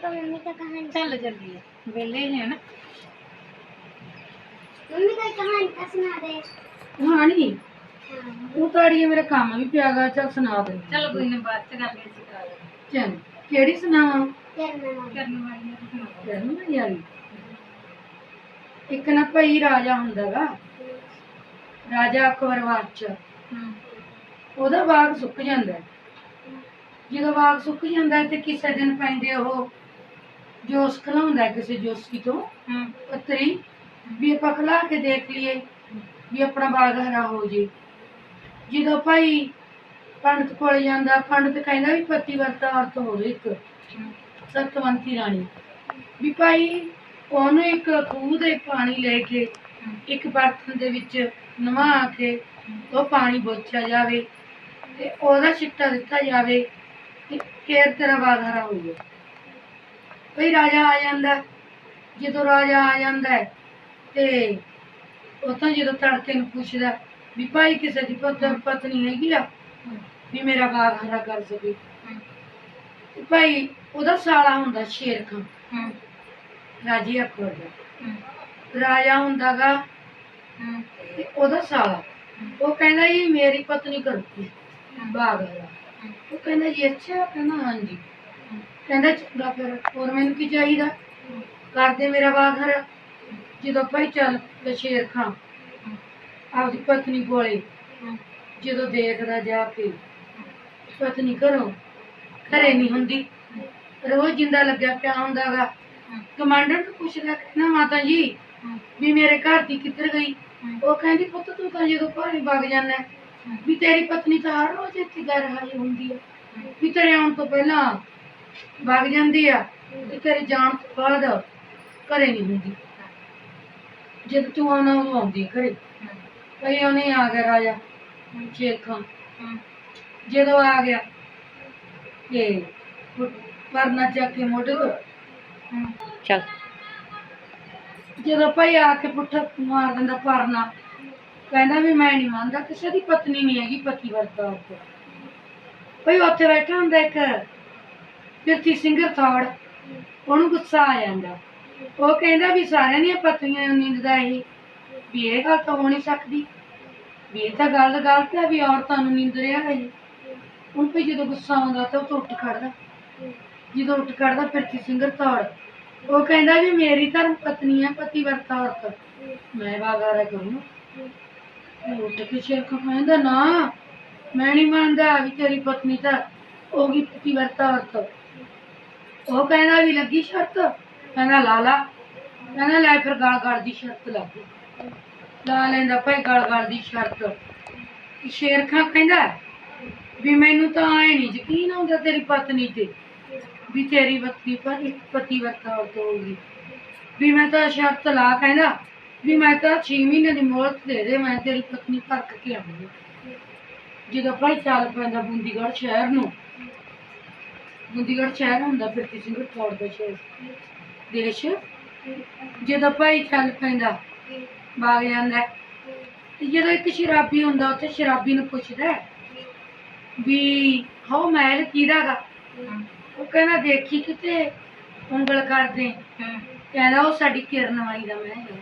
Papa mummy का कहानी ਚੱਲ ਜਲਦੀ ਵੇਲੇ ਹੀ ਹੈ ਨਾ मम्मी का कहानी का सुना दे ਕਹਾਣੀ हाँ ਉਹ ਤਾੜੀ ਮੇਰਾ ਕੰਮ ਵੀ ਪਿਆਗਾ ਚੱਲ ਸੁਣਾ ਦੇ ਚਲ ਕੋਈ ਨਾ ਬਾਅਦ ਚ ਗੱਲ ਵਿੱਚ ਕਰਾ ਲਓ ਚੱਲ ਕਿਹੜੀ ਸੁਣਾਵਾਂ करना मम्मी ਕਰਨ ਵਾਲੀ ਨੂੰ ਸੁਣਾਓ ਤੈਨੂੰ ਨਾ ਯਾਰੀ ਇੱਕ ਨਾ ਭਾਈ ਰਾਜਾ ਹੁੰਦਾਗਾ ਰਾਜਾ ਅਕਬਰ ਚ ਹੂੰ ਉਹਦਾ ਬਾਗ ਸੁੱਕ ਜਾਂਦਾ ਹੈ। ਜਦੋਂ ਬਾਗ ਸੁੱਕ ਜਾਂਦਾ ਹੈ ਤੇ ਕਿਸੇ ਦਿਨ ਪੈਂਦੇ ਉਹ ਜੋਸ ਖਲਾਉਂਦਾ ਕਿਸੇ ਜੋਸੀ ਤੋਂ ਹੂੰ ਪੱਤਰੀ ਵੀ ਆਪਾਂ ਖਲਾ ਕੇ ਦੇਖ ਲਈਏ ਵੀ ਆਪਣਾ ਬਾਗ ਹਰਾ ਹੋ ਜੇ। ਜਦੋਂ ਭਾਈ ਪੰਡਤ ਕੋਲ ਜਾਂਦਾ ਪੰਡਤ ਕਹਿੰਦਾ ਵੀ ਪਤੀ ਵਰਤਾ ਅਰਥ ਹੋਵੇ ਇੱਕ ਸਤਵੰਤੀ ਰਾਣੀ। ਵੀ ਭਾਈ ਉਹਨੂੰ ਇੱਕ ਖੂਹ ਦੇ ਪਾਣੀ ਲੈ ਕੇ ਇੱਕ ਬਰਤਨ ਦੇ ਵਿੱਚ ਨਵਾ ਕੇ ਉਹ ਪਾਣੀ ਬੋਚਿਆ ਜਾਵੇ ਤੇ ਉਹਦਾ ਛਿੱਟਾ ਦਿੱਤਾ ਜਾਵੇ ਤੇ ਫੇਰ ਤੇਰਾ ਬਾਗ ਹਰਾ ਹੋ ਜਾਵੇ ਭਈ ਰਾਜਾ ਆ ਜਾਂਦਾ ਜਦੋਂ ਰਾਜਾ ਆ ਜਾਂਦਾ ਤੇ ਉਹ ਜਦੋਂ ਤੜਕੇ ਨੂੰ ਪੁੱਛਦਾ ਵੀ ਭਾਈ ਕਿਸੇ ਦੀ ਪਤਨੀ ਹੈਗੀ ਆ, ਵੀ ਮੇਰਾ ਬਾਗ ਹਰਾ ਕਰ ਸਕੇ ਤੇ ਭਾਈ ਉਹਦਾ ਸਾਲਾ ਹੁੰਦਾ ਸ਼ੇਰ ਖਾਨ ਰਾਜੀ ਅਕਬਰ ਦਾ ਰਾਜਾ ਹੁੰਦਾਗਾ ਹੂੰ ਤੇ ਉਹਦਾ ਸਾਲਾ। ਉਹ ਕਹਿੰਦਾ ਜੀ ਮੇਰੀ ਪਤਨੀ ਕਰਦੀ ਬਾਗ ਹਰਾ ਉਹ ਕਹਿੰਦਾ ਜੀ ਅੱਛਾ, ਕਹਿੰਦਾ ਹਾਂਜੀ। ਕਹਿੰਦਾ ਚੰਗਾ ਫਿਰ, ਹੋਰ ਮੈਨੂੰ ਕੀ ਚਾਹੀਦਾ? ਕਰਦੇ ਮੇਰਾ ਬਾਗ ਜਦੋਂ ਭਾਈ ਚੱਲ ਤੇ ਖਾਂ, ਆਪਦੀ ਪਤਨੀ ਕੋਲੇ, ਜਦੋਂ ਦੇਖਦਾ ਜਾ ਕੇ, ਪਤਨੀ ਘਰੋਂ, ਘਰੇ ਨਹੀਂ ਹੁੰਦੀ। ਰੋਜ਼ ਜਿੰਦਾ ਲੱਗਿਆ ਪਿਆ ਹੁੰਦਾਗਾ ਕਮਾਂਡਰ ਨੂੰ ਪੁੱਛਦਾ, ਕਹਿੰਦਾ, ਮਾਤਾ ਜੀ, ਵੀ ਮੇਰੇ ਘਰ ਦੀ ਕਿੱਧਰ ਗਈ? ਉਹ ਕਹਿੰਦੀ, ਪੁੱਤ ਤੂੰ ਤਾਂ ਜਦੋਂ ਘਰੇ ਵਗ ਜਾਂਦਾ, ਵੀ ਤੇਰੀ ਪਤਨੀ ਤਾਂ ਹਰ ਰੋਜ਼ ਇੱਥੇ ਗੈਰ ਹਾਜ਼ਰ ਹੁੰਦੀ ਆ। ਵੀ ਤੇਰੇ ਆਉਣ ਤੋਂ ਪਹਿਲਾਂ ਵਗ ਜਾਂਦੀ ਆ ਤੇ ਤੇਰੇ ਜਾਣ ਤੋਂ ਬਾਅਦ ਘਰੇ ਨਹੀਂ ਹੁੰਦੀ। ਜਦ ਤੂੰ ਆਉਣਾ ਉਦੋਂ ਆਉਂਦੀ ਘਰੇ। ਭਈ ਉਹਨੇ ਆ ਗਿਆ ਰਾਜਾ ਸ਼ੇਰ ਖਾਨ ਜਦੋਂ ਆ ਗਿਆ ਤੇ ਪਰਨਾ ਚੱਕ ਕੇ ਮੋਢੇ ਤੋਂ ਚਲ। ਜਦੋਂ ਭਾਈ ਆ ਕੇ ਪੁੱਠਾ ਮਾਰ ਦਿੰਦਾ ਪਰਨਾ ਕਹਿੰਦਾ ਵੀ ਮੈਂ ਨਹੀਂ ਮੰਨਦਾ ਕਿਸੇ ਦੀ ਪਤਨੀ ਨਹੀਂ ਹੈਗੀ ਪਤੀ ਵਰਤਾ ਉੱਤੇ ਭਾਈ ਉੱਥੇ ਬੈਠਾ ਹੁੰਦਾ ਇੱਕ। ਕਿਰਤੀ ਸਿੰਘ ਥੌੜ ਉਹਨੂੰ ਗੁੱਸਾ ਆ ਜਾਂਦਾ। ਉਹ ਕਹਿੰਦਾ ਵੀ ਸਾਰਿਆਂ ਦੀਆਂ ਪਤਨੀਆਂ ਨੂੰ ਨਿੰਦਦਾ ਇਹ, ਵੀ ਇਹ ਗੱਲ ਤਾਂ ਹੋ ਨਹੀਂ ਸਕਦੀ। ਵੀ ਇਹ ਤਾਂ ਗੱਲ ਗਲਤ ਹੈ ਵੀ ਔਰਤਾਂ ਨੂੰ ਨਿੰਦ ਰਿਹਾ ਹੈ ਹੁਣ ਵੀ ਜਦੋਂ ਗੁੱਸਾ ਆਉਂਦਾ ਤਾਂ ਉਹ ਤੋਂ ਉੱਠ ਖੜਦਾ। ਜਦੋਂ ਉੱਠ ਖੜਦਾ ਪਿਰਥੀ ਸਿੰਘ ਥੌੜ ਉਹ ਕਹਿੰਦਾ ਵੀ ਮੇਰੀ ਧਰਮ ਪਤਨੀ ਹੈ, ਪਤੀ ਵਰਤਾ ਔਰਤ। ਮੈਂ ਬਾਗਾਰਾ ਕਰੂੰ ਉੱਠ ਕੇ ਸ਼ੇਰ ਕੋ ਕਹਿੰਦਾ ਨਾ। ਮੈਂ ਨਹੀਂ ਮੰਨਦਾ ਵੀ ਤੇਰੀ ਪਤਨੀ ਤਾਂ ਹੋਗੀ ਪਤੀ ਵਰਤਾ ਔਰਤ। ਉਹ ਕਹਿੰਦਾ ਵੀ ਲੱਗੀ ਸ਼ਰਤ? ਕਹਿੰਦਾ, ਲਾ ਲਾ। ਕਹਿੰਦਾ, ਲੈ ਫਿਰ ਗਾਲ ਗਾਲ ਦੀ ਸ਼ਰਤ ਲਾ ਲੱਗ ਲਾ ਲੈਂਦਾ ਭਾਈ ਗਾਲ ਗਾਲ ਦੀ ਸ਼ਰਤ। ਸ਼ੇਰ ਖਾਂ ਕਹਿੰਦਾ, ਵੀ ਮੈਨੂੰ ਤਾਂ ਐ ਨਹੀਂ ਯਕੀਨ ਆਉਂਦਾ ਤੇਰੀ ਪਤਨੀ ਤੇ, ਵੀ ਤੇਰੀ ਪਤਨੀ ਪਰ ਇੱਕ ਪਤੀ ਵਰਤਾ ਹੋਊਗੀ। ਵੀ ਮੈਂ ਤਾਂ ਸ਼ਰਤ ਲਾ ਕਹਿੰਦਾ, ਵੀ ਮੈਂ ਤਾਂ 6 ਮਹੀਨੇ ਦੀ ਮੋਹਲਤ ਦੇ ਦੇ, ਮੈਂ ਤੇਰੀ ਪਤਨੀ ਪਰਖ ਕੇ ਆਉਂਗੀ ਜਦੋਂ ਭਾਈ ਚੱਲ ਪੈਂਦਾ ਬੂੰਦੀਗੜ੍ਹ ਸ਼ਹਿਰ ਨੂੰ ਬੂੰਦੀਗੜ੍ਹ ਸ਼ਹਿਰ ਹੁੰਦਾ ਫਿਰ ਕਿਸੇ ਨੂੰ ਥੋੜ ਦਾ ਸ਼ਹਿਰ ਦੇਸ਼। ਜਦੋਂ ਭਾਈ ਚੱਲ ਪੈਂਦਾ ਬਾਗ ਜਾਂਦਾ। ਤੇ ਜਦੋਂ ਇੱਕ ਸ਼ਰਾਬੀ ਹੁੰਦਾ ਉੱਥੇ ਸ਼ਰਾਬੀ ਨੂੰ ਪੁੱਛਦਾ ਵੀ ਹੋ ਮਹਿਲ ਕਿਹਦਾ ਗਾ? ਉਹ ਕਹਿੰਦਾ ਦੇਖੀ ਕਿਤੇ ਉਂਗਲ ਕਰਦੇ ਕਹਿੰਦਾ ਉਹ ਸਾਡੀ ਕਿਰਨਵਾਈ ਦਾ ਮਹਿਲ ਹੈ।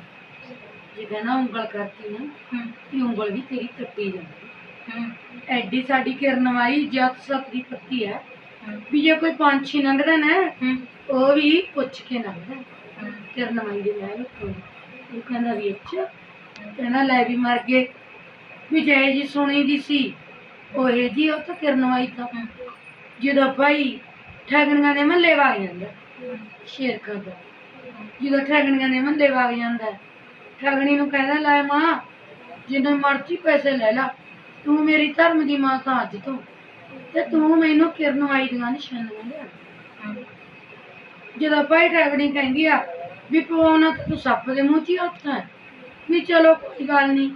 ਜੇ ਕਹਿੰਦਾ ਉਂਗਲ ਕਰਤੀ ਨਾ ਤੇ ਉਂਗਲ ਵੀ ਤੇਰੀ ਕੱਟੀ ਜਾਂਦੀ ਐਡੀ ਸਾਡੀ ਕਿਰਨਵਾਈ ਜੱਤ ਸਤ ਦੀ ਪੱਤੀ ਹੈ। ਵੀ ਜੇ ਕੋਈ ਪੰਛੀ ਲੰਘਦਾ ਨਾ ਉਹ ਵੀ ਪੁੱਛ ਕੇ ਲੰਘਦਾ। ਕਿਰਨਵਾਈ ਦੇ ਮਹਿਲ ਉੱਤੋਂ ਉਹ ਕਹਿੰਦਾ ਵੀ ਅੱਛਾ। ਕਹਿੰਦਾ ਲੈ ਵੀ ਮਰ ਗਏ। ਵੀ ਜੈ ਜੀ ਸੁਣੀ ਦੀ ਸੀ ਉਹ ਇਹ ਜੀ ਉਹ ਤਾਂ ਕਿਰਨਵਾਈ ਤਾਂ। ਜਦੋਂ ਭਾਈ ਠਗਣੀਆਂ ਦੇ ਮਹੱਲੇ ਵਗ ਜਾਂਦਾ ਸ਼ੇਰ ਕਰਦਾ ਜਦੋਂ ਠਗਣੀਆਂ ਦੇ ਮਹੱਲੇ ਵਗ ਜਾਂਦਾ ਠਗਣੀ ਨੂੰ ਕਹਿੰਦਾ ਲੈ ਮਾਂ ਜਿੰਨੇ ਮਰਜ਼ੀ ਪੈਸੇ ਲੈ ਲਾ। ਤੂੰ ਮੇਰੀ ਧਰਮ ਦੀ ਮਾਂ ਤਾਂ ਅੱਜ ਤੋਂ। ਤੇ ਤੂੰ ਮੈਨੂੰ ਕਿਰਨਵਾਈ ਦੀਆਂ ਨਿਸ਼ਾਨੀਆਂ ਲਿਆ ਜਦੋਂ ਭਾਈ ਠਗਣੀ ਕਹਿੰਦੀ ਆ, ਵੀ ਪਵਾਉਣਾ ਤਾਂ ਤੂੰ ਸੱਪ ਦੇ ਮੂੰਹ 'ਚ ਹੀ ਹੱਥ ਹੈ। ਵੀ ਚਲੋ ਕੋਈ ਗੱਲ ਨਹੀਂ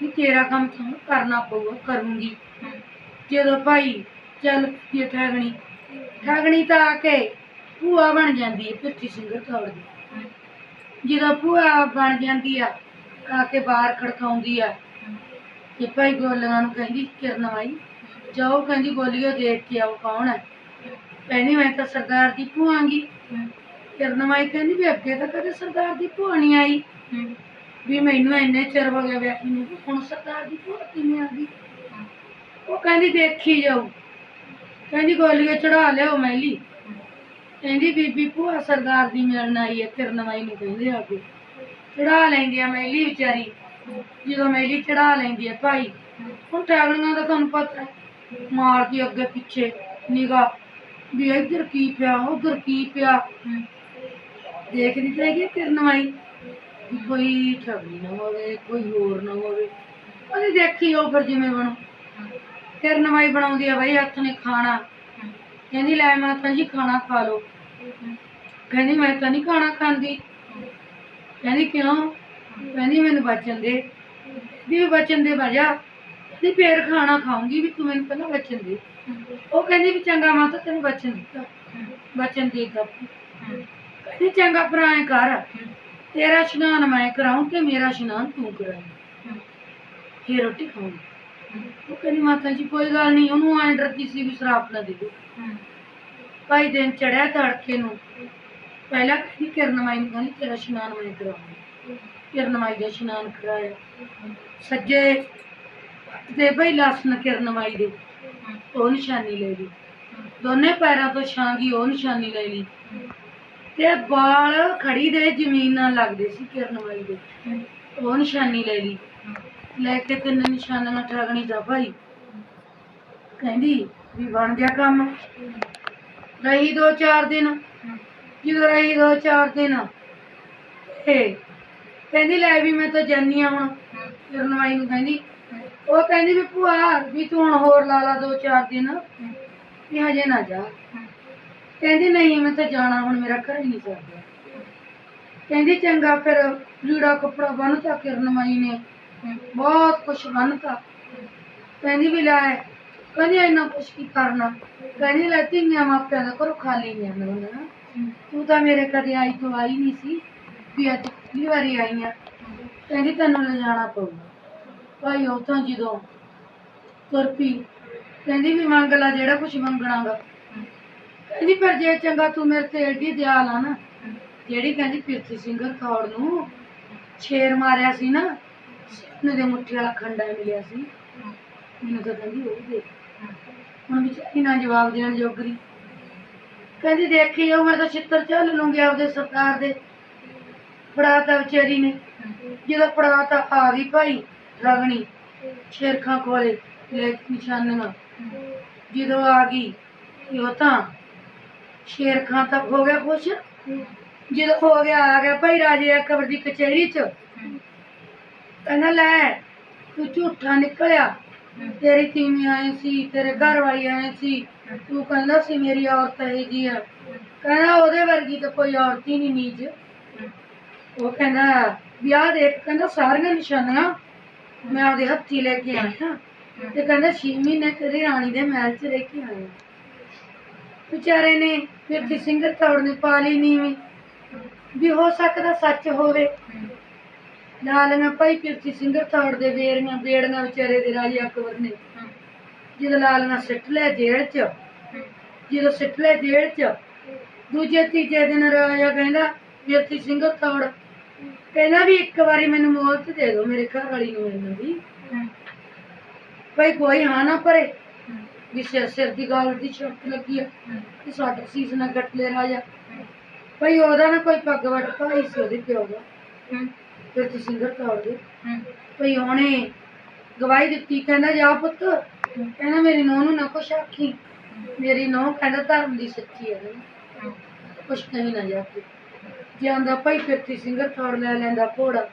ਵੀ ਤੇਰਾ ਕੰਮ ਤੁਹਾਨੂੰ ਕਰਨਾ ਪਊਗਾ, ਕਰੂੰਗੀ। ਜਦੋਂ ਭਾਈ, ਚੱਲ ਪਈ ਠਗਣੀ ਠਗਣੀ ਤਾਂ ਆ ਕੇ ਭੂਆ ਬਣ ਜਾਂਦੀ ਹੈ ਪਿੱਛੀ ਸਿੰਗਰ ਥੋੜ ਦੀ। ਜਦੋਂ ਭੂਆ ਬਣ ਜਾਂਦੀ ਆ ਆ ਕੇ ਬਾਹਰ ਖੜਕਾਉਂਦੀ ਆ, ਤੇ ਭਾਈ ਗੋਲੀਆਂ ਨੂੰ ਕਹਿੰਦੀ, ਕਿਰਨ ਆਈ। ਜਾਓ ਕਹਿੰਦੀ, ਗੋਲੀਓ ਦੇਖ ਕੇ ਆਓ ਕੌਣ ਹੈ? ਕਹਿੰਦੀ, ਮੈਂ ਤਾਂ ਸਰਦਾਰ ਦੀ ਭੂਆ ਕਿਰਨਮਾਈ ਕਹਿੰਦੀ ਵੀ ਅੱਗੇ ਤਾਂ ਕਦੇ ਸਰਦਾਰ ਦੀ ਭੂਆ ਨਹੀਂ ਆਈ। ਵੀ ਮੈਨੂੰ ਇੰਨੇ ਚਿਰ ਹੋ ਗਿਆ ਵਿਆਹੀ ਨੂੰ ਹੁਣ ਸਰਦਾਰ ਦੀ ਭੂਆ ਕਿਵੇਂ ਆ ਗਈ? ਉਹ ਕਹਿੰਦੀ, ਦੇਖੀ ਜਾਊ ਕਹਿੰਦੀ ਗੋਲੀਆਂ ਚੜਾ ਲਿਓ ਮੈਲੀ ਕਹਿੰਦੀ, ਬੀਬੀ ਭੂਆ ਸਰਦਾਰ ਦੀ ਮਿਲਣ ਆਈ ਹੈ, ਕਿਰਨਮਾਈ ਨੂੰ ਕਹਿੰਦੇ ਆ ਕੇ ਚੜਾ ਲੈਂਦੀ ਆ ਮੈਲੀ ਵਿਚਾਰੀ। ਜਦੋਂ ਮੈਲੀ ਚੜਾ ਲੈਂਦੀ ਆ ਭਾਈ, ਹੁਣ ਟੈਗਲੀਆਂ ਦਾ ਤੁਹਾਨੂੰ ਪਤਾ ਹੈ। ਮਾਰਦੀ ਅੱਗੇ ਪਿੱਛੇ ਨਿਗਾ ਵੀ ਇੱਧਰ ਕੀ ਪਿਆ, ਉਧਰ ਕੀ ਪਿਆ। ਦੇਖਦੀ ਤਾਂ ਹੈਗੀ ਆ ਕਿਰਨਮਾਈ ਵੀ ਕੋਈ ਠੱਗੀ ਨਾ ਹੋਵੇ, ਕੋਈ ਹੋਰ ਨਾ ਹੋਵੇ। ਉਹਨੇ ਦੇਖੀ ਉਹ ਫਿਰ ਜਿਵੇਂ ਬਣੂ। ਕਿਰਨਮਾਈ ਬਣਾਉਂਦੀ ਆ ਬਈ, ਹੱਥ ਨੇ ਖਾਣਾ। ਕਹਿੰਦੀ, ਲੈ ਮਾਤਾ ਜੀ ਖਾਣਾ ਖਾ ਲਓ। ਕਹਿੰਦੀ, ਮੈਂ ਤਾਂ ਨਹੀਂ ਖਾਣਾ ਖਾਂਦੀ। ਕਹਿੰਦੀ, ਕਿਉਂ? ਕਹਿੰਦੀ, ਮੈਨੂੰ ਬਚਨ ਦੇ। ਵੀ ਬਚਨ ਦੇ ਵਜਾ ਕਹਿੰਦੀ ਫੇਰ ਖਾਣਾ ਖਾਉਂਗੀ ਵੀ ਤੂੰ ਮੈਨੂੰ ਪਹਿਲਾਂ ਬਚਨ ਦੇ। ਉਹ ਕਹਿੰਦੀ ਵੀ ਚੰਗਾ ਮਾਤਾ ਤੈਨੂੰ ਬਚਨ ਦਿੱਤਾ ਬਚਨ ਦੇ ਦਿੱਤਾ ਕਹਿੰਦੀ, ਚੰਗਾ ਭਰਾ ਐਂ ਕਰ, ਤੇਰਾ ਇਸ਼ਨਾਨ ਮੈਂ ਕਰਾਉਂ ਤੇ ਮੇਰਾ ਇਸ਼ਨਾਨ ਤੂੰ ਕਰਾਈ। ਫੇਰ ਰੋਟੀ ਖਾਉਂਗੀ ਉਹ ਕਹਿੰਦੀ, ਮਾਤਾ ਜੀ, ਕੋਈ ਗੱਲ ਨਹੀਂ, ਉਹਨੂੰ ਐਂ ਡਰਦੀ ਸੀ ਵੀ ਸ਼ਰਾਪ ਨਾ ਦੇ ਦੋ ਭਾਈ ਦਿਨ ਚੜਿਆ ਤੜਕੇ ਨੂੰ। ਪਹਿਲਾਂ ਕਹਿੰਦੀ, ਕਿਰਨਮਾਈ ਨੂੰ ਕਹਿੰਦੀ, ਤੇਰਾ ਇਸ਼ਨਾਨ ਮੈਂ ਕਰਾਉਂਗੀ ਕਿਰਨਮਾਈ ਦਾ ਇਸ਼ਨਾਨ ਕਰਾਇਆ। ਸੱਜੇ ਤੇ ਭਾਈ ਲਸਣ ਕਿਰਨਮਾਈ ਦੇ, ਉਹ ਨਿਸ਼ਾਨੀ ਲੈ ਲਈ। ਦੋਨੇ ਪੈਰਾਂ ਤੋਂ ਛਾਂਗੀ, ਉਹ ਨਿਸ਼ਾਨੀ ਲੈ ਲਈ। ਤੇ ਬਾਲ ਖੜੀ ਦੇ ਜ਼ਮੀਨ ਨਾਲ ਲੱਗਦੇ ਸੀ ਕਿਰਨਮਾਈ ਦੇ। ਉਹ ਨਿਸ਼ਾਨੀ ਲੈ ਲਈ। ਲੈ ਕੇ ਤਿੰਨ ਨਿਸ਼ਾਨੀਆਂ ਠਗਣੀ ਦਾ ਭਾਈ। ਕਹਿੰਦੀ ਵੀ ਬਣ ਗਿਆ ਕੰਮ। ਰਹੀ ਦੋ ਚਾਰ ਦਿਨ। ਜਦੋਂ ਰਹੀ ਦੋ ਚਾਰ ਦਿਨ ਤੇ ਕਹਿੰਦੀ ਲੈ ਵੀ ਮੈਂ ਤਾਂ ਜਾਨੀ ਆ ਹੁਣ। ਕਿਰਨਮਾਈ ਨੂੰ ਕਹਿੰਦੀ ਉਹ ਕਹਿੰਦੀ ਵੀ ਭੂਆ, ਵੀ ਤੂੰ ਹੁਣ ਹੋਰ ਲਾ ਲਾ ਦੋ ਚਾਰ ਦਿਨ। ਵੀ ਹਜੇ ਨਾ ਜਾ। ਕਹਿੰਦੀ, ਨਹੀਂ, ਮੈਂ ਤਾਂ ਜਾਣਾ, ਹੁਣ ਮੇਰਾ ਘਰ ਹੀ ਨਹੀਂ ਸਰਦਾ ਕਹਿੰਦੀ, ਚੰਗਾ, ਫਿਰ ਲੀੜਾ ਕੱਪੜਾ ਬੰਨਤਾ ਕਿਰਨਮਾਈ ਨੇ। ਬਹੁਤ ਕੁਛ ਬੰਨਤਾ। ਕਹਿੰਦੀ ਵੀ ਲੈ, ਕਹਿੰਦੀ ਇੰਨਾ ਕੁਛ ਕੀ ਕਰਨਾ। ਕਹਿੰਦੀ, ਲੈ, ਧੀਆਂ ਮਾਪਿਆਂ ਦਾ ਘਰੋਂ ਖਾਲੀ ਨਹੀਂ ਆਉਂਦਾ ਹੁੰਦਾ ਤੂੰ ਤਾਂ ਮੇਰੇ ਕਦੇ ਆਈ ਤੋਂ ਆਈ ਨਹੀਂ ਸੀ, ਵੀ ਅੱਜ ਪਹਿਲੀ ਵਾਰੀ ਆਈ ਆ। ਕਹਿੰਦੀ, ਤੈਨੂੰ ਲਿਜਾਣਾ ਪਊਗਾ। ਭਾਈ ਉਹ ਤਾਂ ਜਦੋਂ ਤੁਰ ਪਈ, ਕਹਿੰਦੀ ਵੀ ਮੰਗ ਲੈ ਜਿਹੜਾ ਕੁਛ ਮੰਗਣਾਗਾ। ਕਹਿੰਦੀ ਪਰ ਜੇ ਚੰਗਾ ਤੂੰ ਮੇਰੇ ਤੇ ਏਡੀ ਦਿਆਲ ਆ ਨਾ, ਜਿਹੜੀ ਕਹਿੰਦੀ ਪਿਰਥੀ ਸਿੰਘ ਰਖੌੜ ਨੂੰ ਛੇਰ ਮਾਰਿਆ ਸੀ ਨਾ, ਉਹਨੇ ਦੇ ਮੁੱਠੀ ਵਾਲਾ ਖੰਡਾ ਮਿਲਿਆ ਸੀ। ਮੈਨੂੰ ਤਾਂ ਕਹਿੰਦੀ ਉਹ ਦੇ ਹੁਣ ਵਿਚਾਰੀ ਨਾ ਜਵਾਬ ਦੇਣ ਜੋਗਰੀ। ਕਹਿੰਦੀ ਦੇਖੀ ਉਹ, ਮੈਂ ਤਾਂ ਛਿੱਤਰ ਝੱਲ ਲੂੰਗੀ ਆਪਦੇ ਸਰਕਾਰ ਦੇ। ਫੜਾਤਾ ਵਿਚਾਰੀ ਨੇ। ਜਦੋਂ ਫੜਾਤਾ ਆ ਗਈ ਭਾਈ। ਰਗਣੀ ਸ਼ੇਰਖਾਂ ਕੋਲੇ ਲੈ ਨਿਸ਼ਾਨੀਆਂ। ਜਦੋਂ ਆ ਗਈ, ਉਹ ਤਾਂ ਸ਼ੇਰਖਾਂ ਤੱਕ ਹੋ ਗਿਆ ਖੁਸ਼? ਜਦੋਂ ਹੋ ਗਿਆ, ਆ ਗਿਆ ਭਾਈ ਰਾਜੇ ਅਕਬਰ ਦੀ ਕਚਹਿਰੀ ਚ। ਕਹਿੰਦਾ, ਲੈ, ਤੂੰ ਝੂਠਾ ਨਿਕਲਿਆ। ਤੇਰੀ ਤੀਵੀਂ ਆਈ ਸੀ, ਤੇਰੇ ਘਰ ਵਾਲੀ ਆਈ ਸੀ। ਤੂੰ ਕਹਿੰਦਾ ਸੀ, ਮੇਰੀ ਔਰਤ ਇਹ ਜੀ ਆ। ਕਹਿੰਦਾ, ਉਹਦੇ ਵਰਗੀ ਤਾਂ ਕੋਈ ਔਰਤ ਹੀ ਨਹੀਂ ਨੀਜ ਉਹ ਕਹਿੰਦਾ, ਵਿਆਹ ਦੇਖ, ਕਹਿੰਦਾ, ਸਾਰੀਆਂ ਨਿਸ਼ਾਨੀਆਂ ਮੈਂ ਉਹਦੇ ਹੱਥੀ ਲੈ ਕੇ ਆਈ ਹਾਂ। ਤੇ ਕਹਿੰਦਾ, ਛੇ ਮਹੀਨੇ ਤੇਰੀ ਰਾਣੀ ਦੇ ਮਹਿਲ 'ਚ ਰਹਿ ਕੇ ਆਇਆ ਵਿਚਾਰੇ ਨੇ ਫਿਰ ਸਿੰਘ ਤੌੜ ਨੇ ਪਾ ਲਈ ਨੀਵੀਂ। ਵੀ ਹੋ ਸਕਦਾ ਸੱਚ ਹੋਵੇ। ਲਾਲੀਆਂ ਭਾਈ ਪਿਰਥੀ ਸਿੰਘ ਤੌੜ ਦੇ ਬੇੜੀਆਂ ਬੇੜੀਆਂ ਵਿਚਾਰੇ ਦੇ ਰਾਜੇ ਅਕਬਰ ਨੇ। ਜਦੋਂ ਲਾਲੀਆਂ ਸਿੱਟ ਲਿਆ ਜੇਲ੍ਹ 'ਚ, ਜਦੋਂ ਸਿੱਟ ਲਿਆ ਜੇਲ੍ਹ 'ਚ, ਦੂਜੇ ਤੀਜੇ ਦਿਨ ਰਾਜਾ ਕਹਿੰਦਾ ਪਿਰਥੀ ਸਿੰਘ ਤੌੜ। ਕਹਿੰਦਾ ਵੀ ਇੱਕ ਵਾਰੀ ਮੈਨੂੰ ਮੌਤ ਦੇ ਦਿਓ ਮੇਰੇ ਘਰ ਵਾਲੀ ਨੂੰ ਮੈਨੂੰ ਵੀ ਭਾਈ ਕੋਈ ਹਾਂ ਨਾ ਭਰੇ ਵੀ ਸਿਰ ਸਿਰ ਦੀ ਗੱਲ ਦੀ ਸ਼ਰਤ ਲੱਗੀ ਆ ਕਿ ਸਾਡਾ ਸੀਸ ਨਾ ਕੱਟ ਲੈ ਰਾਜਾ। ਭਾਈ ਉਹਦਾ ਨਾ ਕੋਈ ਪੱਗ ਵੱਟ ਭਾਈ ਸੀ ਉਹਦੇ ਪਿਓ ਦਾ। ਫਿਰ ਤੁਸੀਂ ਘਰ ਤੋੜ ਦੇ ਭਾਈ ਉਹਨੇ ਗਵਾਹੀ ਦਿੱਤੀ ਕਹਿੰਦਾ ਜਾ ਪੁੱਤ ਕਹਿੰਦਾ ਮੇਰੀ ਨੂੰਹ ਨੂੰ ਨਾ ਕੁਛ ਆਖੀ। ਮੇਰੀ ਨੂੰਹ ਕਹਿੰਦਾ ਧਰਮ ਦੀ ਸੱਚੀ ਹੈ। ਕੁਛ ਕਹੀ ਨਾ ਜਾ ਕੇ। ਜਾਂਦਾ ਭਾਈ ਫਿਰਤੀ ਸਿੰਘਰ ਤੋੜ ਲੈ ਲੈਂਦਾ ਘੋੜਾ।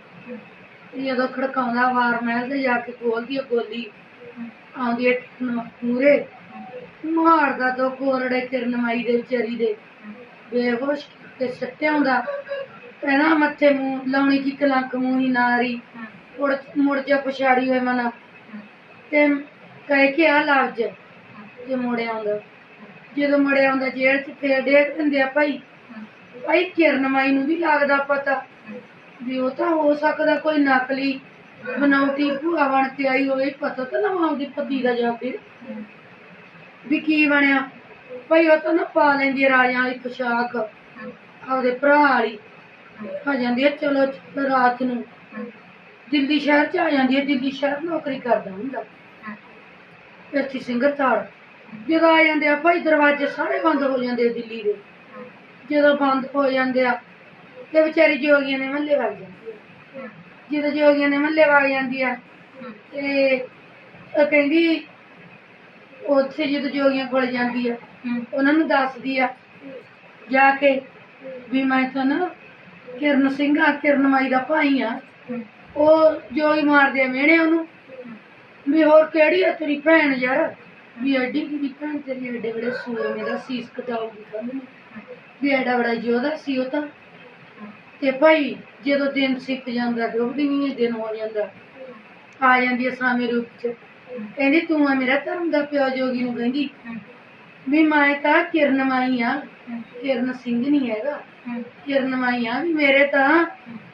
ਤੇ ਜਦੋਂ ਖੜਕਾਉਂਦਾ ਵਾਰ ਮਹਿਲ ਤੇ ਜਾ ਕੇ ਖੋਲਦੀ ਆ ਗੋਲੀ। ਆਉਂਦੀ ਹੈ ਪੂਰੇ ਮਾਰਦਾ ਦੋ ਕੋਰੜੇ ਕਿਰਨਮਾਈ ਦੇ ਵਿਚਾਰੀ ਦੇ। ਬੇਹੋਸ਼ ਤੇ ਸੱਟਿਆ ਹੁੰਦਾ। ਕਹਿਣਾ ਮੱਥੇ ਮੂੰਹ ਲਾਉਣੀ ਕੀ ਕਲੰਕ ਮੂੰਹ ਹੀ ਨਾਰੀ। ਮੁੜ ਮੁੜ ਜਾ ਪਛਾੜੀ ਹੋਏ ਮਨਾ। ਤੇ ਕਹਿ ਕੇ ਆ ਲਫ਼ਜ਼। ਤੇ ਮੁੜਿਆ ਆਉਂਦਾ। ਜਦੋਂ ਮੁੜਿਆ ਆਉਂਦਾ ਜੇਲ੍ਹ 'ਚ, ਫੇਰ ਡੇਕ ਦਿੰਦੇ ਆ ਭਾਈ। ਭਾਈ ਕਿਰਨਮਾਈ ਨੂੰ ਵੀ ਲੱਗਦਾ ਪਤਾ ਵੀ ਉਹ ਤਾਂ ਹੋ ਸਕਦਾ ਕੋਈ ਨਕਲੀ ਬਣਾਉਟੀ ਭੂਆ ਬਣ ਕੇ ਆਈ ਹੋਵੇ, ਪਤਾ ਤਾਂ ਨਾ ਉਹਦੀ ਪਤੀ ਦਾ ਜਾ ਕੇ ਵੀ ਕੀ ਬਣਿਆ। ਭਾਈ ਉਹ ਤਾਂ ਨਾ ਪਾ ਲੈਂਦੀ ਹੈ ਰਾਜਾਂ ਵਾਲੀ ਪੋਸ਼ਾਕ, ਆਪਦੇ ਭਰਾ ਵਾਲੀ, ਆ ਜਾਂਦੀ ਹੈ ਚਲੋ ਰਾਤ ਨੂੰ ਦਿੱਲੀ ਸ਼ਹਿਰ ਚ ਆ ਜਾਂਦੀ ਹੈ ਦਿੱਲੀ ਸ਼ਹਿਰ ਨੌਕਰੀ ਕਰਦਾ ਹੁੰਦਾ। ਇੱਥੇ ਸਿੰਗਰ ਤਾੜ। ਜਦੋਂ ਆ ਜਾਂਦੇ ਆ, ਭਾਈ ਦਰਵਾਜ਼ੇ ਸਾਰੇ ਬੰਦ ਹੋ ਜਾਂਦੇ ਆ ਦਿੱਲੀ ਦੇ। ਜਦੋਂ ਬੰਦ ਹੋ ਜਾਂਦੇ ਆ, ਤੇ ਵਿਚਾਰੀ ਜੋਗੀਆਂ ਨੇ ਮੱਲੇ ਵਗ ਜਾਂਦੀ ਆ। ਜਦੋਂ ਜੋਗੀਆਂ ਨੇ ਮੱਲੇ ਵਗ ਜਾਂਦੀ ਆ, ਤੇ ਉਹ ਕਹਿੰਦੀ, ਉੱਥੇ ਜਦੋਂ ਜੋਗੀਆਂ ਕੋਲ ਜਾਂਦੀ ਆ, ਉਹਨਾਂ ਨੂੰ ਦੱਸਦੀ ਆ, ਜਾ ਕੇ ਵੀ ਮੈਂ ਤਾਂ ਨਾ ਕਿਰਨ ਸਿੰਘ ਆ, ਕਿਰਨ ਮਾਈ ਦਾ ਭਾਈ ਆ। ਉਹ ਜੋਈ ਮਾਰਦੇ ਆ ਮਿਹਣੇ ਉਹਨੂੰ, ਵੀ ਹੋਰ ਕਿਹੜੀ ਆ ਤੇਰੀ ਭੈਣ ਯਾਰ? ਵੀ ਐਡੀ ਦੀ ਭੈਣ ਤੇਰੀ, ਐਡੇ ਬੜੇ ਸੂਰਮੇ ਦਾ ਸੀਸ ਕਟਾਉਗੀ ਕੱਲ ਨੂੰ ਵੀ ਐਡਾ ਬੜਾ ਯੋਧਾ ਸੀ ਉਹ ਤਾਂ। ਤੇ ਭਾਈ, ਜਦੋਂ ਦਿਨ ਸਿੱਖ ਜਾਂਦਾ ਤੇ ਉਹ ਵੀ ਦਿਨ ਹੋ ਜਾਂਦਾ। ਆ ਜਾਂਦੀ ਆ ਸਾਮੇ ਰੂਪ ਚ। ਕਹਿੰਦੀ, ਤੂੰ ਆ ਮੇਰਾ ਧਰਮ ਦਾ ਪਿਓ ਜੋਗੀ ਨੂੰ ਕਹਿੰਦੀ, ਵੀ ਮੈਂ ਤਾਂ ਕਿਰਨ ਆ। ਕਿਰਨ ਸਿੰਘ ਨਹੀਂ ਹੈਗਾ। ਕਿਰਨ ਆ, ਵੀ ਮੇਰੇ ਤਾਂ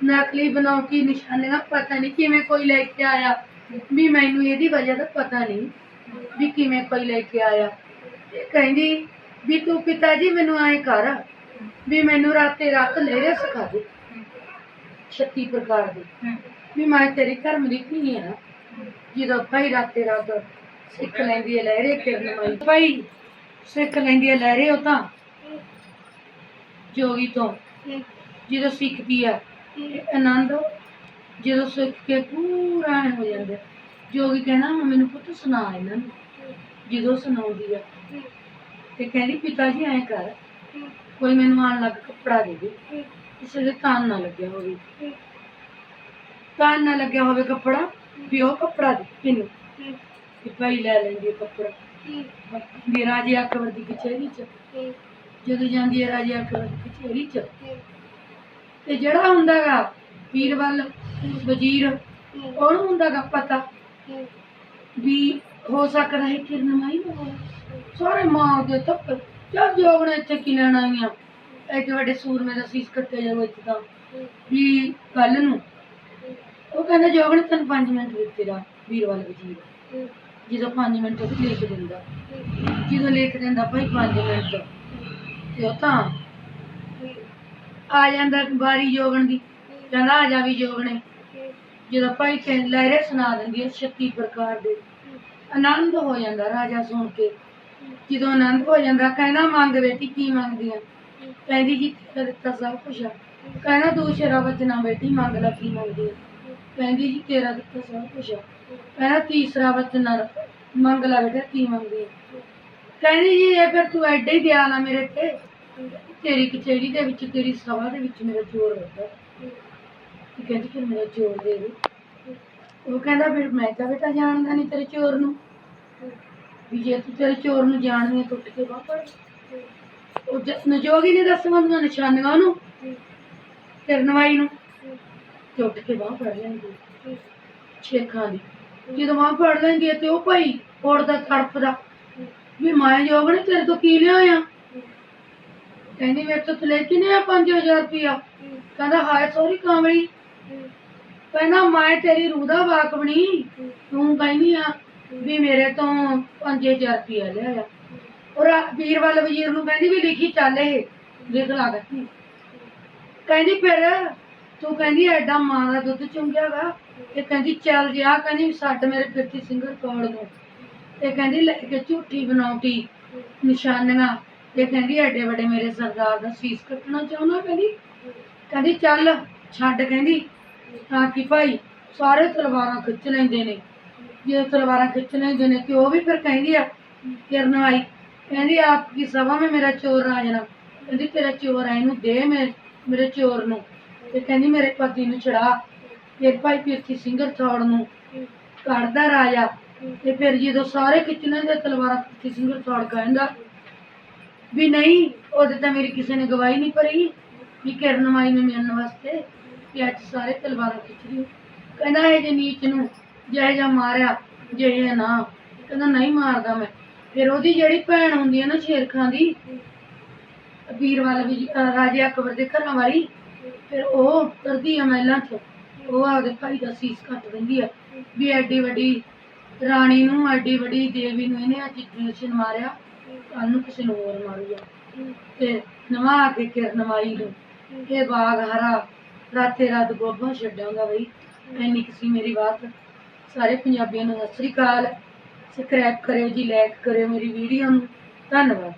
ਨਕਲੀ ਬਣਾਉਟੀ ਨਿਸ਼ਾਨੀਆਂ ਪਤਾ ਨਹੀਂ ਕਿਵੇਂ ਕੋਈ ਲੈ ਕੇ ਆਇਆ। ਵੀ ਮੈਨੂੰ ਇਹਦੀ ਵਜ੍ਹਾ ਦਾ ਪਤਾ ਨਹੀਂ ਵੀ ਕਿਵੇਂ ਕੋਈ ਲੈ ਕੇ ਆਇਆ। ਤੇ ਕਹਿੰਦੀ, ਵੀ ਤੂੰ ਪਿਤਾ ਜੀ ਮੈਨੂੰ ਐਂ ਕਰ ਵੀ ਮੈਨੂੰ ਰਾਤੇ ਰਾਤ ਲਹਿਰੇ ਸਿਖਾ ਦੇ 36 ਪ੍ਰਕਾਰ ਦੇ। ਵੀ ਮੈਂ ਤੇਰੀ ਧਰਮ ਦੀ ਧੀ ਆ ਜਦੋਂ ਭਾਈ ਰਾਤੇ ਰਾਤ ਸਿੱਖ ਲੈਂਦੀ ਹੈ ਲਹਿਰੇ ਕਿਰਨ ਮਾਈ। ਭਾਈ ਸਿੱਖ ਲੈਂਦੀ ਹੈ ਲਹਿਰੇ ਉਹ ਤਾਂ ਜੋਗੀ ਤੋਂ। ਜਦੋਂ ਸਿੱਖਦੀ ਆ ਆਨੰਦ ਜਦੋਂ ਸਿੱਖ ਕੇ ਪੂਰਾ ਹੋ ਜਾਂਦਾ ਜੋਗੀ ਕਹਿੰਦਾ ਮੈਨੂੰ ਪੁੱਤ ਸੁਣਾ ਇਹਨਾਂ ਨੂੰ। ਜਦੋਂ ਸੁਣਾਉਂਦੀ ਆ। ਤੇ ਕਹਿੰਦੀ ਪਿਤਾ ਜੀ ਐਂ ਕਰ। ਕੋਈ ਮੈਨੂੰ ਆਣ ਲੱਗ ਕੱਪੜਾ ਦੇ ਦੇ, ਕਿਸੇ ਦੇ ਕੰਨ ਨਾ ਲੱਗਿਆ ਹੋਵੇ। ਕੰਨ ਨਾ ਲੱਗਿਆ ਹੋਵੇ ਕੱਪੜਾ, ਵੀ ਉਹ ਕੱਪੜਾ ਦੇ ਮੈਨੂੰ। ਤੇ ਭਾਈ ਲੈ ਲੈਂਦੀ ਆ ਕੱਪੜਾ। ਵੀ ਰਾਜੇ ਅਕਬਰ ਦੀ ਕਚਹਿਰੀ ਚ। ਜਦੋਂ ਜਾਂਦੀ ਹੈ ਰਾਜੇ ਅਕਬਰ ਦੀ ਕਚਹਿਰੀ ਚ। ਤੇ ਜਿਹੜਾ ਹੁੰਦਾਗਾ ਪੀਰਵਲ, ਵਜ਼ੀਰ, ਉਹਨੂੰ ਹੁੰਦਾਗਾ ਪਤਾ ਵੀ ਹੋ ਸਕਦਾ ਹੈ ਕਿਰਨ ਮਾਈ ਨੂੰ ਹੋਵੇ। ਸਾਰੇ ਮਾਂ ਦੇ ਤੱਕ ਜਦ ਜੋਗ ਨੇ ਇੱਥੇ ਕੀ ਲੈਣ ਆਈਆਂ ਐਡੇ ਵੱਡੇ ਸੂਰਮੇ ਦਾ ਸੀਸ ਕੱਟਿਆ ਜਾਊ ਇੱਥੇ ਤਾਂ। ਵੀ ਕੱਲ ਨੂੰ। ਉਹ ਕਹਿੰਦਾ ਜੋਗ ਨੇ ਤੈਨੂੰ 5 ਮਿੰਟ ਦਿੱਤੇ ਦਾ ਵੀਰਵਾਲ ਵਜ਼ੀਰ। ਜਦੋਂ 5 ਮਿੰਟ ਉਹ ਲਿਖ ਦਿੰਦਾ। ਜਦੋਂ ਲਿਖ ਦਿੰਦਾ ਭਾਈ 5 ਮਿੰਟ। ਤੇ ਉਹ ਤਾਂ ਆ ਜਾਂਦਾ ਵਾਰੀ ਜੋਗਣ ਦੀ। ਕਹਿੰਦਾ ਆ ਜਾ ਵੀ ਜੋਗਣੇ ਜਦੋਂ ਭਾਈ ਕਹਿ ਲਹਿਰੇ ਸੁਣਾ ਦਿੰਦੀ ਹੈ 36 ਪ੍ਰਕਾਰ ਦੇ। ਆਨੰਦ ਹੋ ਜਾਂਦਾ ਰਾਜਾ ਸੁਣ ਕੇ। ਜਦੋਂ ਆਨੰਦ ਹੋ ਜਾਂਦਾ ਕਹਿੰਦਾ ਮੰਗ ਬੇਟੀ ਕੀ ਮੰਗਦੀ ਆ? ਕਹਿੰਦੀ ਜੀ, ਤੇਰਾ ਦਿੱਤਾ ਸਭ ਕੁਛ ਆ। ਕਹਿੰਦਾ ਦੂਸਰਾ ਵਚਨਾ ਬੇਟੀ ਮੰਗ ਲੈ ਕੀ ਮੰਗਦੀ ਆ? ਕਹਿੰਦੀ ਜੀ, ਤੇਰਾ ਦਿੱਤਾ ਸਭ ਕੁਛ ਆ। ਕਹਿੰਦਾ ਤੀਸਰਾ ਵਚਨ ਮੰਗ ਲੈ ਬੇਟਾ ਕੀ ਮੰਗਦੀ ਆ? ਕਹਿੰਦੀ ਜੀ, ਇਹ ਫਿਰ ਤੂੰ ਐਡੇ ਹੀ ਦਿਆਲ ਆ ਮੇਰੇ ਤੇ। ਤੇਰੀ ਕਚਹਿਰੀ ਦੇ ਵਿੱਚ, ਤੇਰੀ ਸਭਾ ਦੇ ਵਿੱਚ ਮੇਰਾ ਚੋਰ ਰਹਿੰਦਾ ਤੇ ਕਹਿੰਦੀ ਫਿਰ ਮੇਰਾ ਚੋਰ ਦੇ ਦੇ। ਉਹ ਕਹਿੰਦਾ ਫਿਰ ਮੈਂ ਤਾਂ ਬੇਟਾ ਜਾਣਦਾ ਨਹੀਂ ਤੇਰੇ ਚੋਰ ਨੂੰ? ਵੀ ਜੇ ਤੂੰ ਤੇਰੇ ਚੋਰ ਨੂੰ ਜਾਣਦੀ ਹੈ ਟੁੱਟ ਕੇ ਵਾਪਰ ਉਹ ਨਜੋਗੀ ਨੇ ਦੱਸਣਾ ਉਹਨਾਂ ਨਿਸ਼ਾਨੀਆਂ ਉਹਨੂੰ ਕਿਰਨਵਾਈ ਨੂੰ। ਤੇ ਕੇ ਬਾਹ ਫੜ ਲੈਂਦੀ ਛੇਖਾਂ ਦੀ। ਜਦੋਂ ਬਾਹ ਫੜ ਲੈਂਦੀ ਤੇ ਉਹ ਭਾਈ ਉੜਦਾ ਤੜਫਦਾ ਵੀ ਮੈਂ ਜੋਗ ਨੇ ਤੇਰੇ ਤੋਂ ਕੀ ਲਿਆ ਕਹਿੰਦੀ ਮੇਰੇ ਤੋਂ ਤੂੰ ਲੈ ਕੇ ਨਹੀਂ ਆ 5000 ਰੁਪਇਆ। ਕਹਿੰਦਾ ਹਾਏ ਸੋਰੀ ਕਾਮਲੀ ਕਹਿੰਦਾ ਮੈਂ ਤੇਰੀ ਰੂਹ ਦਾ ਵਾਕਬਣੀ ਤੂੰ ਕਹਿੰਦੀ ਆ ਵੀ ਮੇਰੇ ਤੋਂ 5000 ਰੁਪਇਆ ਲਿਆ ਔਰ ਵੀਰਵਾਲ ਵਜ਼ੀਰ ਨੂੰ ਕਹਿੰਦੀ ਵੀ ਲਿਖੀ ਚੱਲ ਇਹ, ਲਿਖ ਲਾ ਗੱਤੀ ਕਹਿੰਦੀ ਫਿਰ ਤੂੰ ਕਹਿੰਦੀ ਐਡਾ ਮਾਂ ਦਾ ਦੁੱਧ ਚੁੰਗਿਆਗਾ ਤੇ ਕਹਿੰਦੀ ਚੱਲ ਜਾ ਕਹਿੰਦੀ ਛੱਡ ਮੇਰੇ ਪਿਰਤੀ ਸਿੰਘਰ ਕੋਲ ਨੂੰ। ਤੇ ਕਹਿੰਦੀ ਲੈ ਕੇ ਝੂਠੀ ਬਣਾਉਟੀ ਨਿਸ਼ਾਨੀਆਂ। ਤੇ ਕਹਿੰਦੀ ਐਡੇ ਵੱਡੇ ਮੇਰੇ ਸਰਦਾਰ ਦਾ ਸੀਸ ਕੱਟਣਾ ਚਾਹੁੰਦਾ ਕਹਿੰਦੀ। ਕਹਿੰਦੀ ਚੱਲ ਛੱਡ ਕਹਿੰਦੀ। ਤਾਂ ਕਿ ਭਾਈ ਸਾਰੇ ਤਲਵਾਰਾਂ ਖਿੱਚ ਲੈਂਦੇ ਨੇ। ਜੇ ਤਲਵਾਰਾਂ ਖਿੱਚ ਜਿਵੇਂ ਕਿ ਉਹ ਵੀ ਫਿਰ ਕਹਿੰਦੀ ਆ ਕਿਰਨ ਆਈ ਕਹਿੰਦੀ ਆਪ ਕੀ ਸਭਾ में ਮੇਰਾ ਚੋਰ ਰਾਜਨਾ ਕਹਿੰਦੀ ਤੇਰਾ ਚੋਰ ਹੈ ਇਹਨੂੰ ਦੇ ਮੇਰੇ ਚੋਰ ਨੂੰ। ਤੇ ਕਹਿੰਦੀ ਮੇਰੇ ਪਤੀ ਨੂੰ ਛੜਾ ਫਿਰ ਭਾਈ ਪਿਰਥੀ ਸਿੰਘਰ ਥੌੜ ਨੂੰ ਕੱਢਦਾ ਰਾਜਾ। ਤੇ ਫਿਰ ਜਦੋਂ ਸਾਰੇ ਖਿੱਚਣੇ ਦੇ ਤਲਵਾਰਾਂ ਪਿਰਥੀ ਸਿੰਘਰ ਥੌੜ ਕਹਿੰਦਾ ਵੀ ਨਹੀਂ, ਉਹਦੇ ਤਾਂ ਮੇਰੀ ਕਿਸੇ ਨੇ ਗਵਾਹੀ ਨਹੀਂ ਭਰੀ ਵੀ ਕਿਰਨ ਮਾਈ ਨੂੰ ਮਿਲਣ ਵਾਸਤੇ ਕਿ ਅੱਜ ਸਾਰੇ ਤਲਵਾਰਾਂ ਖਿੱਚ ਰਹੀ ਕਹਿੰਦਾ ਇਹ ਜੇ ਨੀਚ ਨੂੰ ਜਿਹੇ ਜਾਂ ਮਾਰਿਆ, ਜਿਹੇ ਨਾ। ਕਹਿੰਦਾ, ਨਹੀਂ ਮਾਰਦਾ ਮੈਂ। ਫਿਰ ਉਹਦੀ ਜਿਹੜੀ ਭੈਣ ਹੁੰਦੀ ਹੈ ਨਾ ਸ਼ੇਰਖਾਂ ਦੀ ਵੀਰਵਾਲ ਵੀ ਰਾਜੇ ਅਕਬਰ ਦੇ ਘਰਾਂ ਵਾਲੀ, ਫਿਰ ਉਹ ਕਰਦੀ ਆ ਮਹਿਲਾਂ 'ਚ। ਉਹ ਆਪਦੇ ਭਾਈ ਦਾ ਸੀਸ ਕੱਟ ਦਿੰਦੀ ਆ ਵੀ ਐਡੀ ਵੱਡੀ ਰਾਣੀ ਨੂੰ, ਐਡੀ ਵੱਡੀ ਦੇਵੀ ਨੂੰ ਇਹਨੇ ਅੱਜ ਜਸ਼ਨ ਮਾਰਿਆ। ਕੱਲ ਨੂੰ ਕਿਸੇ ਨੂੰ ਹੋਰ ਮਾਰੂਗਾ। ਤੇ ਨਵਾ ਕੇ ਕਿਰਨਮਾਈ ਨੂੰ। ਇਹ ਬਾਗ ਹਰਾ, ਰਾਤੇ ਰਾਤ ਗੋਭਾ ਛੱਡਾਂਗਾ ਬਈ। ਐਨੀ ਕਿਸੇ ਮੇਰੀ ਬਾਤ। ਸਾਰੇ ਪੰਜਾਬੀਆਂ ਨੂੰ ਸਤਿ ਸ੍ਰੀ ਅਕਾਲ। ਸਬਸਕ੍ਰਾਈਬ ਕਰਿਓ ਜੀ ਲਾਈਕ ਕਰਿਓ ਮੇਰੀ ਵੀਡੀਓ ਨੂੰ। ਧੰਨਵਾਦ।